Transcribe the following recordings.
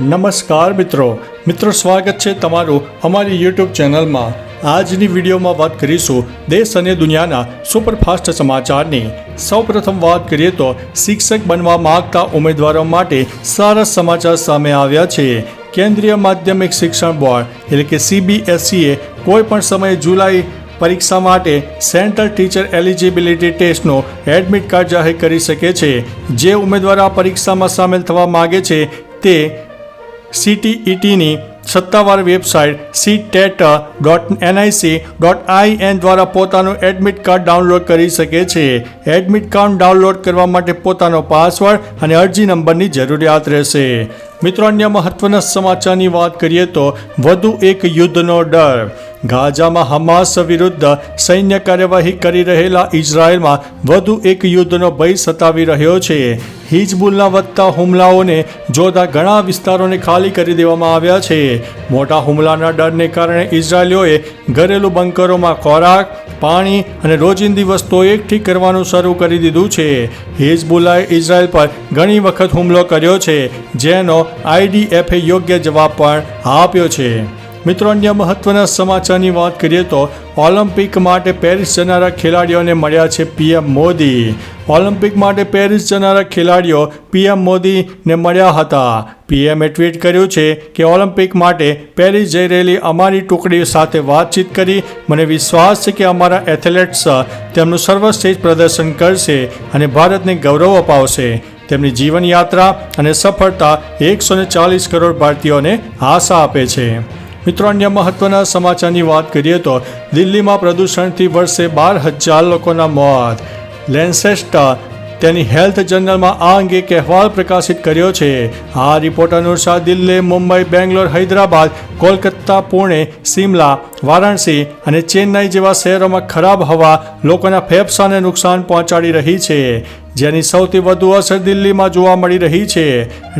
નમસ્કાર મિત્રો. મિત્રો, સ્વાગત છે તમારું અમારી યુટ્યુબ ચેનલમાં. આજની વિડીયોમાં વાત કરીશું દેશ અને દુનિયાના સુપરફાસ્ટ સમાચારની. સૌપ્રથમ વાત કરીએ તો શિક્ષક બનવા માંગતા ઉમેદવારો માટે સારા સમાચાર સામે આવ્યા છે. કેન્દ્રીય માધ્યમિક શિક્ષણ બોર્ડ, એટલે કે સીબીએસઈએ કોઈ પણ સમયે જુલાઈ પરીક્ષા માટે સેન્ટ્રલ ટીચર એલિજિબિલિટી ટેસ્ટનો એડમિટ કાર્ડ જાહેર કરી શકે છે. જે ઉમેદવાર આ પરીક્ષામાં સામેલ થવા માગે છે તે સીટીઈટીની સત્તાવાર website C TET dot NIC dot IN દ્વારા પોતાનું એડમિટ કાર્ડ ડાઉનલોડ કરી શકે છે. એડમિટ કાર્ડ ડાઉનલોડ કરવા માટે પોતાનો પાસવર્ડ અને અરજી નંબરની જરૂરિયાત રહેશે. મિત્રો, અન્ય મહત્વના સમાચારની વાત કરીએ તો વધુ એક યુદ્ધનો ડર. ગાઝામાં હમાસ વિરુદ્ધ સૈન્ય કાર્યવાહી કરી રહેલા ઇઝરાયલમાં વધુ એક યુદ્ધનો ભય સતાવી રહ્યો છે. હિજબુલના વધતા હુમલાઓને જોતા ઘણા વિસ્તારોને ખાલી કરી દેવામાં આવ્યા છે. મોટા હુમલાના ડરને કારણે ઇઝરાયલીઓએ ઘરેલું બંકરોમાં ખોરાક, પાણી અને રોજિંદી વસ્તુઓ એકઠી કરવાનું શરૂ કરી દીધું છે. હિઝબુલ્લાએ ઇઝરાયલ પર ઘણી વખત હુમલો કર્યો છે, જેનો આઈડીએફે યોગ્ય જવાબ પણ આપ્યો છે. મિત્રો, અન્ય મહત્વના સમાચારની વાત કરીએ તો ઓલિમ્પિક માટે પેરિસ જનારા ખેલાડીઓને મળ્યા છે પીએમ મોદી. ઓલિમ્પિક માટે પેરિસ જનારા ખેલાડીઓ પીએમ મોદીને મળ્યા હતા. પીએમએ ટ્વીટ કર્યું છે કે ઓલિમ્પિક માટે પેરિસ જઈ રહેલી અમારી ટુકડી સાથે વાતચીત કરી. મને વિશ્વાસ છે કે અમારા એથ્લેટ્સ તેમનું સર્વશ્રેષ્ઠ પ્રદર્શન કરશે અને ભારતને ગૌરવ અપાવશે. તેમની જીવનયાત્રા અને સફળતા એકસો ચાલીસ કરોડ ભારતીયોને આશા આપે છે. મિત્રો, અન્ય મહત્વના સમાચારની વાત કરીએ તો દિલ્હીમાં પ્રદૂષણથી વર્ષે બાર હજાર લોકોના મોત. લેન્સેસ્ટ તેની હેલ્થ જર્નલમાં આ અંગે એક અહેવાલ પ્રકાશિત કર્યો છે. આ રિપોર્ટ અનુસાર દિલ્હી, મુંબઈ, બેંગ્લોર, હૈદરાબાદ, કોલકાતા, પુણે સિમલા વારાણસી અને ચેન્નાઈ જેવા શહેરોમાં ખરાબ હવા લોકોના ફેફસાને નુકસાન પહોંચાડી રહી છે. જેની સૌથી વધુ અસર દિલ્હીમાં જોવા મળી રહી છે.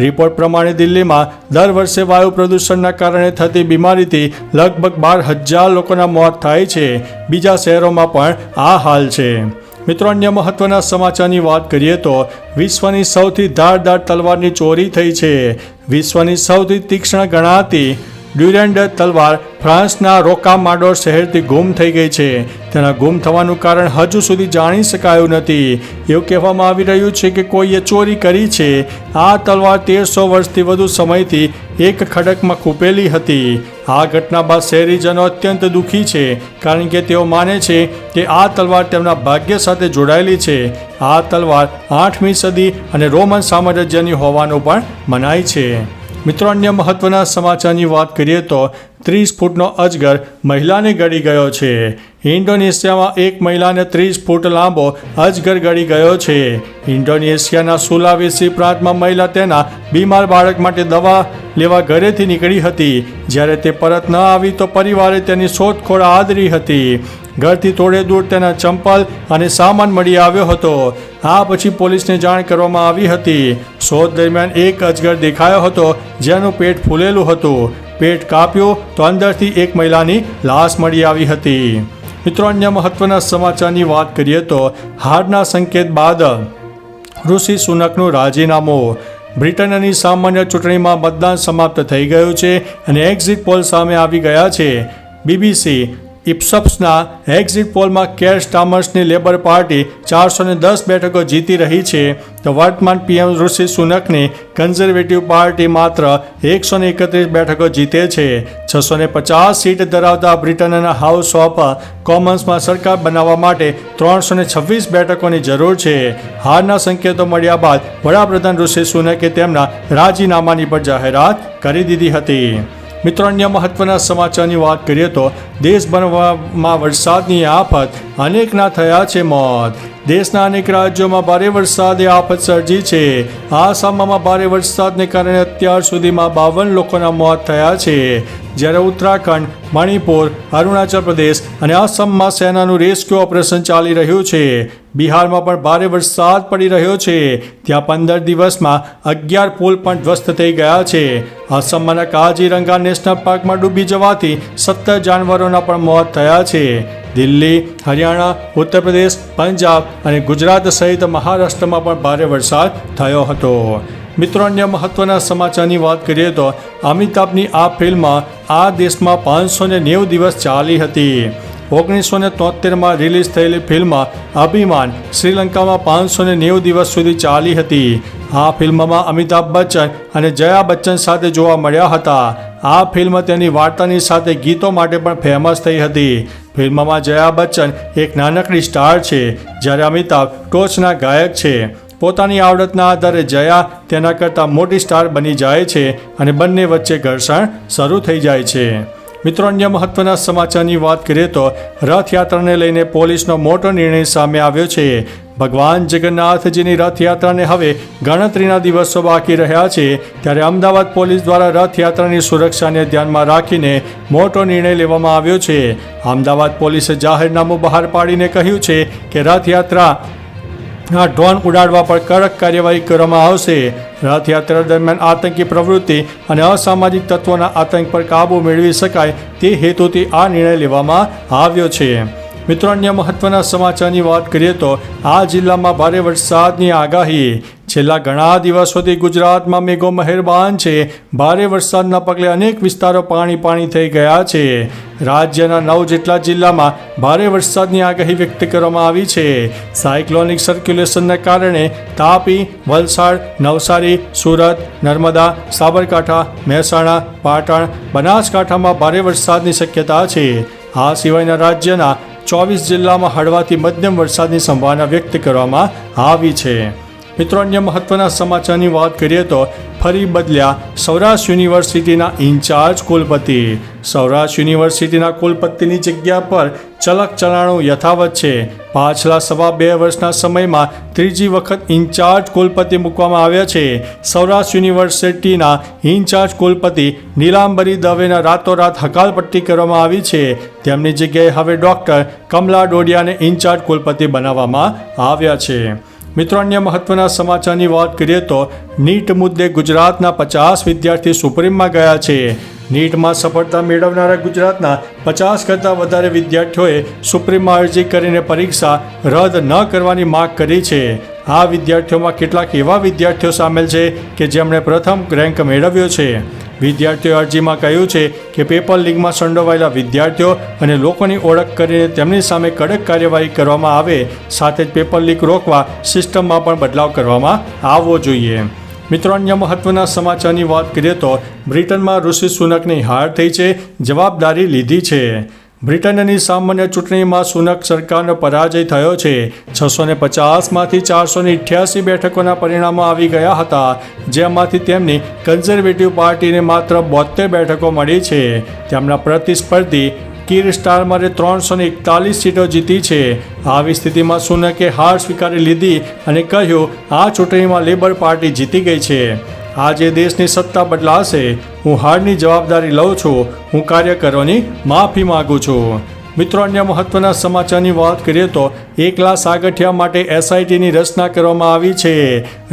રિપોર્ટ પ્રમાણે દિલ્હીમાં દર વર્ષે વાયુ પ્રદૂષણના કારણે થતી બીમારીથી લગભગ બાર હજાર લોકોના મોત થાય છે. બીજા શહેરોમાં પણ આ હાલ છે. મિત્રો, અન્ય મહત્વના સમાચારની વાત કરીએ તો વિશ્વની સૌથી ધારદાર તલવારની ચોરી થઈ છે. વિશ્વની સૌથી તીક્ષ્ણ ગણાતી ડ્યુરેન્ડ તલવાર ફ્રાન્સના રોકામાડોર શહેરથી ગુમ થઈ ગઈ છે. તેના ગુમ થવાનું કારણ હજુ સુધી જાણી શકાયું નથી. એવું કહેવામાં આવી રહ્યું છે કે કોઈએ ચોરી કરી છે. આ તલવાર તેરસો વર્ષથી વધુ સમયથી એક ખડકમાં ખૂપેલી હતી. આ ઘટના બાદ શહેરીજનો અત્યંત દુઃખી છે, કારણ કે તેઓ માને છે કે આ તલવાર તેમના ભાગ્ય સાથે જોડાયેલી છે. આ તલવાર આઠમી સદી અને રોમન સામ્રાજ્યની હોવાનું પણ મનાય છે. મિત્રો, અન્ય મહત્વના સમાચારની વાત કરીએ તો ત્રીસ ફૂટનો અજગર મહિલાને ગળી ગયો છે. ઇન્ડોનેશિયામાં એક મહિલાને ત્રીસ ફૂટ લાંબો અજગર ગળી ગયો છે. ઇન્ડોનેશિયાના સુલાવેસી પ્રાંતમાં મહિલા તેના બીમાર બાળક માટે દવા લેવા ઘરેથી નીકળી હતી. જ્યારે તે પરત ન આવી તો પરિવારે તેની શોધખોળ આદરી હતી. ઘરથી થોડે દૂર તેના ચંપલ અને સામાન મળી આવ્યો હતો. આ પછી પોલીસને જાણ કરવામાં આવી હતી. શોધ દરમિયાન એક અજગર દેખાયો હતો, જેનું પેટ ફૂલેલું હતું. પેટ કાપ્યું તો અંદરથી એક મહિલાની લાશ મળી આવી હતી. મિત્રો, અન્ય મહત્વના સમાચારની વાત કરીએ તો હારના સંકેત બાદ ઋષિ સુનકનું રાજીનામું. બ્રિટનની સામાન્ય ચૂંટણીમાં મતદાન સમાપ્ત થઈ ગયું છે અને એક્ઝિટ પોલ સામે આવી ગયા છે. બીબીસી ઇપ્સપ્સના એક્ઝિટ પોલમાં કેર સ્ટામર્સની લેબર પાર્ટી ચારસો ને દસ બેઠકો જીતી રહી છે. તો વર્તમાન પીએમ ઋષિ સુનકની કન્ઝર્વેટિવ પાર્ટી માત્ર એકસો ને એકત્રીસ બેઠકો જીતે છે. છસો ને પચાસ સીટ ધરાવતા બ્રિટનના હાઉસ ઓફ કોમન્સમાં સરકાર બનાવવા માટે ત્રણસો ને છવ્વીસ બેઠકોની જરૂર છે. હારના સંકેતો મળ્યા બાદ વડાપ્રધાન ઋષિ સુનકે તેમના રાજીનામાની પણ જાહેરાત કરી દીધી હતી. મિત્રો અન્ય મહત્વના સમાચારની વાત કરીએ તો દેશભરમાં વરસાદની આફત અનેકના થયા છે મોત. દેશના અનેક રાજ્યોમાં ભારે વરસાદે આફત સર્જી છે. આસામમાં ભારે વરસાદને કારણે અત્યાર સુધીમાં બાવન લોકોના મોત થયા છે. જ્યારે ઉત્તરાખંડ, મણિપુર, અરુણાચલ પ્રદેશ અને આસામમાં સેનાનું રેસ્ક્યુ ઓપરેશન ચાલી રહ્યું છે. બિહારમાં પણ ભારે વરસાદ પડી રહ્યો છે. ત્યાં પંદર દિવસમાં અગિયાર પુલ પણ ધ્વસ્ત થઈ ગયા છે. આસામમાંના કાજીરંગા નેશનલ પાર્કમાં ડૂબી જવાથી સત્તર જાનવરોના પણ મોત થયા છે. દિલ્હી, હરિયાણા, ઉત્તર પ્રદેશ, પંજાબ અને ગુજરાત સહિત મહારાષ્ટ્રમાં પણ ભારે વરસાદ થયો હતો. મિત્રો, અન્ય મહત્વના સમાચારની વાત કરીએ તો અમિતાભની આ ફિલ્મ આ દેશમાં પાંચસો ને નેવું દિવસ ચાલી હતી. ઓગણીસો ને તોતેરમાં રિલીઝ થયેલી ફિલ્મ અભિમાન શ્રીલંકામાં પાંચસો ને નેવું દિવસ સુધી ચાલી હતી. આ ફિલ્મમાં અમિતાભ બચ્ચન અને જયા બચ્ચન સાથે જોવા મળ્યા હતા. આ ફિલ્મ તેની વાર્તાની સાથે ગીતો માટે પણ ફેમસ થઈ હતી. ફિલ્મમાં જયા બચ્ચન એક નાનકડી સ્ટાર છે, જ્યારે અમિતાભ ટોચના ગાયક છે. પોતાની આવડતના આધારે જયા તેના કરતાં મોટી સ્ટાર બની જાય છે અને બંને વચ્ચે ઘર્ષણ શરૂ થઈ જાય છે. મિત્રો, અન્ય મહત્વના સમાચારની વાત કરીએ તો રથયાત્રાને લઈને પોલીસનો મોટો નિર્ણય સામે આવ્યો છે. ભગવાન જગન્નાથજીની રથયાત્રાને હવે ગણતરીના દિવસો બાકી રહ્યા છે. ત્યારે અમદાવાદ પોલીસ દ્વારા રથયાત્રાની સુરક્ષાને ધ્યાનમાં રાખીને મોટો નિર્ણય લેવામાં આવ્યો છે. અમદાવાદ પોલીસે જાહેરનામું બહાર પાડીને કહ્યું છે કે રથયાત્રા આ ડ્રોન ઉડાડવા પર કડક કાર્યવાહી કરવામાં આવશે. રથયાત્રા દરમિયાન આતંકી પ્રવૃત્તિ અને અસામાજિક તત્વોના આતંક પર કાબૂ મેળવી શકાય તે હેતુથી આ નિર્ણય લેવામાં આવ્યો છે. મિત્રો, અન્ય મહત્વના સમાચારની વાત કરીએ તો આ જિલ્લામાં ભારે વરસાદની આગાહી. છેલ્લા ઘણા દિવસોથી ગુજરાતમાં મેઘો મહેરબાન છે. ભારે વરસાદના પગલે અનેક વિસ્તારો પાણી પાણી થઈ ગયા છે. રાજ્યના નવ જેટલા જિલ્લામાં ભારે વરસાદની આગાહી વ્યક્ત કરવામાં આવી છે. સાયક્લોનિક સર્ક્યુલેશનના કારણે તાપી, વલસાડ, નવસારી, સુરત, નર્મદા, સાબરકાંઠા, મહેસાણા, પાટણ, બનાસકાંઠામાં ભારે વરસાદની શક્યતા છે. આ સિવાયના રાજ્યના ચોવીસ જિલ્લામાં હળવાથી મધ્યમ વરસાદની સંભાવના વ્યક્ત કરવામાં આવી છે. મિત્રો, અન્ય મહત્વના સમાચારની વાત કરીએ તો ફરી બદલ્યા સૌરાષ્ટ્ર યુનિવર્સિટીના ઇન્ચાર્જ કુલપતિ. સૌરાષ્ટ્ર યુનિવર્સિટીના કુલપતિની જગ્યા પર ચલક ચલાણું યથાવત છે. પાછલા સવા બે વર્ષના સમયમાં ત્રીજી વખત ઇન્ચાર્જ કુલપતિ મૂકવામાં આવ્યા છે. સૌરાષ્ટ્ર યુનિવર્સિટીના ઇન્ચાર્જ કુલપતિ નીલાંબરી દવેના રાતોરાત હકાલપટ્ટી કરવામાં આવી છે. તેમની જગ્યાએ હવે ડૉક્ટર કમલા ડોડિયાને ઇન્ચાર્જ કુલપતિ બનાવવામાં આવ્યા છે. મિત્રો, અન્ય મહત્વના સમાચારની વાત કરીએ તો નીટ મુદ્દે ગુજરાતના પચાસ વિદ્યાર્થી સુપ્રીમમાં ગયા છે. નીટમાં સફળતા મેળવનારા ગુજરાતના પચાસ કરતાં વધારે વિદ્યાર્થીઓએ સુપ્રીમમાં અરજી કરીને પરીક્ષા રદ ન કરવાની માગ કરી છે. આ વિદ્યાર્થીઓમાં કેટલાક એવા વિદ્યાર્થીઓ સામેલ છે કે જેમણે પ્રથમ રેન્ક મેળવ્યો છે. વિદ્યાર્થીઓએ અરજીમાં કહ્યું છે કે પેપર લીગમાં સંડોવાયેલા વિદ્યાર્થીઓ અને લોકોની ઓળખ કરીને તેમની સામે કડક કાર્યવાહી કરવામાં આવે, સાથે જ પેપર લીક રોકવા સિસ્ટમમાં પણ બદલાવ કરવામાં આવવો જોઈએ. મિત્રો, અન્ય મહત્વના સમાચારની વાત કરીએ તો બ્રિટનમાં ઋષિ સુનકની હાર થઈ છે, જવાબદારી લીધી છે. બ્રિટનની સામાન્ય ચૂંટણીમાં સુનક સરકારનો પરાજય થયો છે. છસો ને પચાસમાંથી ચારસો ને અઠ્યાસી બેઠકોના પરિણામો આવી ગયા હતા, જેમાંથી તેમની કન્ઝર્વેટિવ પાર્ટીને માત્ર બોતેર બેઠકો મળી છે. તેમના પ્રતિસ્પર્ધી કીર સ્ટારમરે ત્રણસો ને એકતાલીસ સીટો જીતી છે. આવી સ્થિતિમાં સુનકે હાર સ્વીકારી લીધી અને કહ્યું, આ ચૂંટણીમાં લેબર પાર્ટી જીતી ગઈ છે. આજે દેશની સત્તા બદલાશે. હું હારની જવાબદારી લઉં છું. હું કાર્ય કરવાની માફી માગું છું. મિત્રો, અન્ય મહત્વના સમાચારની વાત કરીએ તો એકલા સાગઠિયા માટે એસઆઈટીની રચના કરવામાં આવી છે.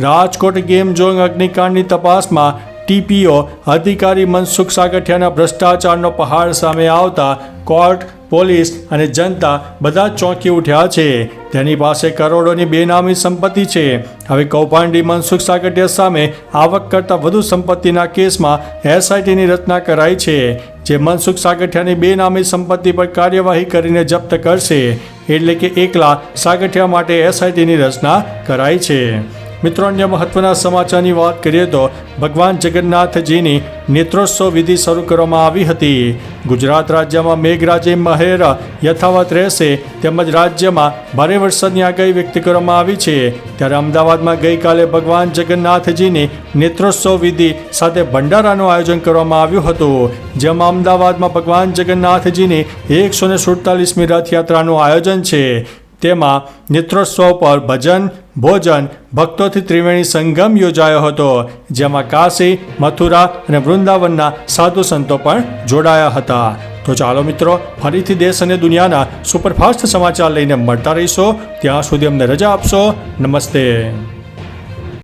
રાજકોટ ગેમ ઝોન અગ્નિકાંડની તપાસમાં ટીપીઓ અધિકારી મનસુખ સાગઠિયાના ભ્રષ્ટાચારનો પહાડ સામે આવતા કોર્ટ પોલીસ અને જનતા બધા ચોંકી ઉઠ્યા છે. તેની પાસે કરોડોની બેનામી સંપત્તિ છે. હવે કૌભાંડી મનસુખ સાગઠિયા સામે આવક કરતાં વધુ સંપત્તિના કેસમાં એસઆઈટીની રચના કરાઈ છે, જે મનસુખ સાગઠિયાની બેનામી સંપત્તિ પર કાર્યવાહી કરીને જપ્ત કરશે. એટલે કે એકલા સાગઠિયા માટે એસઆઈટીની રચના કરાઈ છે. મિત્રો, અન્ય મહત્વના સમાચારની વાત કરીએ તો ભગવાન જગન્નાથજીની નેત્રોત્સવ વિધિ શરૂ કરવામાં આવી હતી. ગુજરાત રાજ્યમાં મેઘરાજે મહેર યથાવત રહેશે તેમજ રાજ્યમાં ભારે વરસાદની આગાહી વ્યક્ત કરવામાં આવી છે. ત્યારે અમદાવાદમાં ગઈકાલે ભગવાન જગન્નાથજીની નેત્રોત્સવ વિધિ સાથે ભંડારાનું આયોજન કરવામાં આવ્યું હતું. જેમાં અમદાવાદમાં ભગવાન જગન્નાથજીની એકસો ને સુડતાલીસમી રથયાત્રાનું આયોજન છે. તેમાં નેત્રોત્સવ પર ભજન, ભોજન, ભક્તોથી ત્રિવેણી સંગમ યોજાયો હતો, જેમાં કાશી, મથુરા અને વૃંદાવનના સાધુ સંતો પણ જોડાયા હતા. તો ચાલો મિત્રો, ફરીથી દેશ અને દુનિયાના સુપરફાસ્ટ સમાચાર લઈને મળતા રહીશો. ત્યાં સુધી અમને રજા આપશો. નમસ્તે.